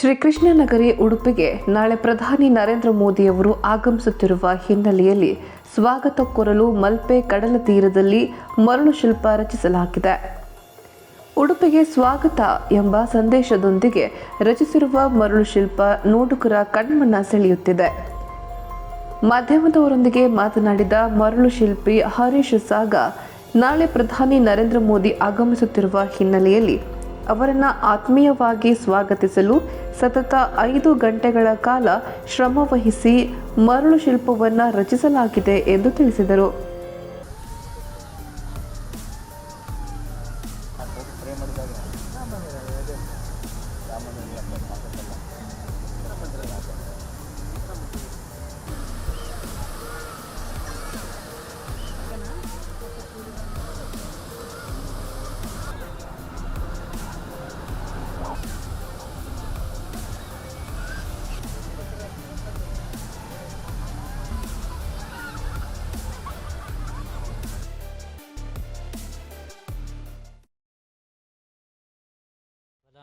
ಶ್ರೀಕೃಷ್ಣ ನಗರಿ ಉಡುಪಿಗೆ ನಾಳೆ ಪ್ರಧಾನಿ ನರೇಂದ್ರ ಮೋದಿಯವರು ಆಗಮಿಸುತ್ತಿರುವ ಹಿನ್ನೆಲೆಯಲ್ಲಿ ಸ್ವಾಗತ ಕೋರಲು ಮಲ್ಪೆ ಕಡಲ ತೀರದಲ್ಲಿ ಮರಳು ಶಿಲ್ಪ ರಚಿಸಲಾಗಿದೆ. ಉಡುಪಿಗೆ ಸ್ವಾಗತ ಎಂಬ ಸಂದೇಶದೊಂದಿಗೆ ರಚಿಸಿರುವ ಮರಳು ಶಿಲ್ಪ ನೋಡುಗರ ಕಣ್ಮನ್ನ ಸೆಳೆಯುತ್ತಿದೆ. ಮಾಧ್ಯಮದವರೊಂದಿಗೆ ಮಾತನಾಡಿದ ಮರಳು ಶಿಲ್ಪಿ ಹರೀಶ್ ಸಾಗ, ನಾಳೆ ಪ್ರಧಾನಿ ನರೇಂದ್ರ ಮೋದಿ ಆಗಮಿಸುತ್ತಿರುವ ಹಿನ್ನೆಲೆಯಲ್ಲಿ ಅವರನ್ನ ಆತ್ಮೀಯವಾಗಿ ಸ್ವಾಗತಿಸಲು ಸತತ ಐದು ಗಂಟೆಗಳ ಕಾಲ ಶ್ರಮವಹಿಸಿ ಮರಳು ಶಿಲ್ಪವನ್ನು ರಚಿಸಲಾಗಿದೆ ಎಂದು ತಿಳಿಸಿದರು.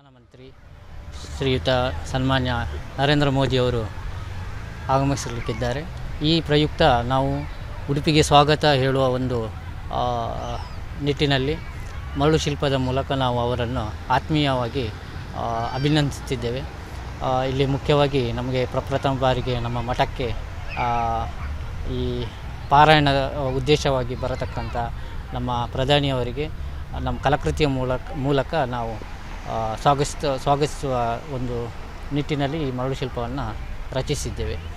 ಪ್ರಧಾನಮಂತ್ರಿ ಶ್ರೀಯುತ ಸನ್ಮಾನ್ಯ ನರೇಂದ್ರ ಮೋದಿಯವರು ಆಗಮಿಸಲಿಕ್ಕಿದ್ದಾರೆ. ಈ ಪ್ರಯುಕ್ತ ನಾವು ಉಡುಪಿಗೆ ಸ್ವಾಗತ ಹೇಳುವ ಒಂದು ನಿಟ್ಟಿನಲ್ಲಿ ಮರಳು ಶಿಲ್ಪದ ಮೂಲಕ ನಾವು ಅವರನ್ನು ಆತ್ಮೀಯವಾಗಿ ಅಭಿನಂದಿಸುತ್ತಿದ್ದೇವೆ. ಇಲ್ಲಿ ಮುಖ್ಯವಾಗಿ ನಮಗೆ ಪ್ರಪ್ರಥಮ ಬಾರಿಗೆ ನಮ್ಮ ಮಠಕ್ಕೆ ಈ ಪಾರಾಯಣ ಉದ್ದೇಶವಾಗಿ ಬರತಕ್ಕಂಥ ನಮ್ಮ ಪ್ರಧಾನಿಯವರಿಗೆ, ನಮ್ಮ ಕಲಾಕೃತಿಯ ಮೂಲಕ ಮೂಲಕ ನಾವು ಆ, ಸ್ವಾಗತಿಸ ಸ್ವಾಗತಿಸುವ ಒಂದು ನಿಟ್ಟಿನಲ್ಲಿ ಈ ಮರಳು ಶಿಲ್ಪವನ್ನು ರಚಿಸಿದ್ದೇವೆ.